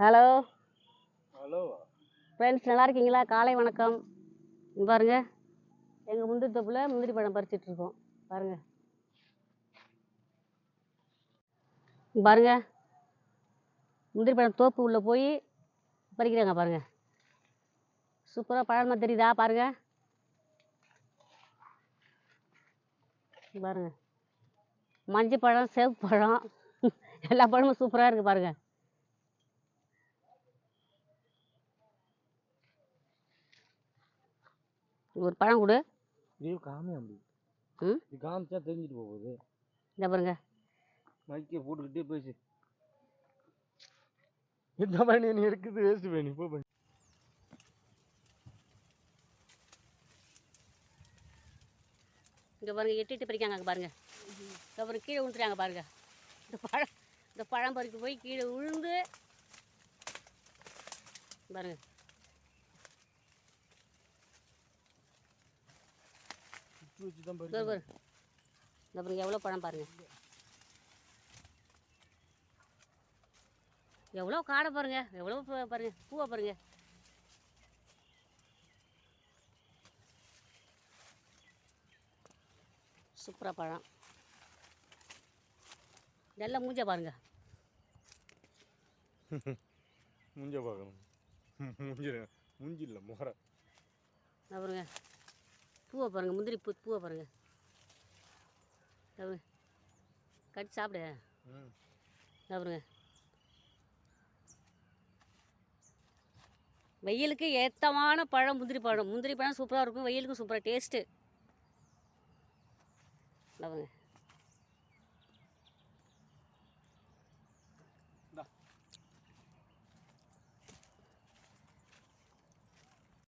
Hello. Hello. Friends நல்லா இருக்கீங்களா காலை வணக்கம். பாருங்க. எங்கள் முந்திரி தோப்பில் முந்திரி பழம் பறிச்சிட்டு இருக்கோம். பாருங்க. பாருங்க. முந்திரி பழம் தோப்பு உள்ளே போய் பறிக்கிறாங்க பாருங்க. சூப்பராக பழமா தெரியுதா? பாருங்க. பாருங்க. மஞ்சள் பழம் சிவப்பு பழம் எல்லா பழமும் சூப்பராக இருக்குது பாருங்க. ஒரு பழம் கொடு. இது காமி ம்? இது காமிச்சா தெரிஞ்சுட்டு போகுது. இந்த பாருங்க. மைக்கை போட்டுக்கிட்டே பேசு. இந்த பண்ணி நீ எடுக்குது வேஸ்ட் பண்ணி போ பண்ணி இங்கே பாருங்க எட்டு எட்டு பறிக்காங்க அங்கே பாருங்க. இங்கே பாருங்க கீழே விழுந்துறாங்க பாருங்க. இந்த பழம் இந்த பழம் பறிக்க போய் கீழே விழுந்து பாருங்க. சுற்றி வச்சு தான் இதோ பாரு. இந்த பாருங்க எவ்வளோ பழம் பாருங்க. எவ்வளோ காடை பாருங்க எவ்வளோ பூ- பாருங்க பூவை பாருங்க. சூப்பராக பழம். நல்லா மூஞ்ச பாருங்க. முஞ்ச பார்க்கணும் முஞ்சி முஞ்சி இல்லை முகர இதோ பாருங்க. பூவை பாருங்க முந்திரி பூ பூவை பாருங்க. இதோ பாருங்க கட்டி சாப்பிடு. பாருங்க. வெயிலுக்கு ஏத்தமான பழம் முந்திரி பழம். முந்திரி பழம் சூப்பராக இருக்கும். வெயிலுக்கு சூப்பராக டேஸ்ட்டு. பாருங்க.